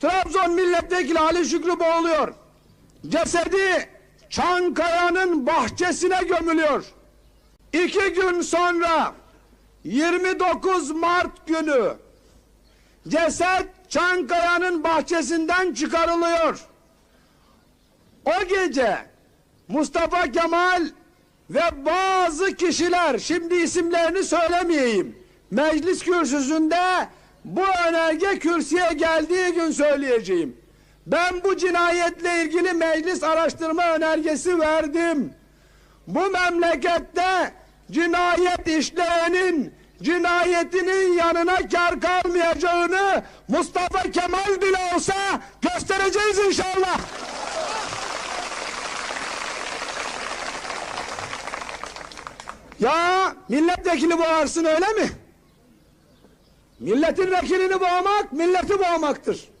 Trabzon milletvekili Ali Şükrü boğuluyor. Cesedi Çankaya'nın bahçesine gömülüyor. İki gün sonra 29 Mart günü ceset Çankaya'nın bahçesinden çıkarılıyor. O gece Mustafa Kemal ve bazı kişiler şimdi isimlerini söylemeyeyim. Meclis kürsüsünde bu önerge kürsüye geldiği gün söyleyeceğim. Ben bu cinayetle ilgili meclis araştırma önergesi verdim. Bu memlekette cinayet işleyenin cinayetinin yanına kar kalmayacağını Mustafa Kemal bile olsa göstereceğiz inşallah. Ya milletvekili boğarsın öyle mi? Milletin vekilini boğmak milleti boğmaktır.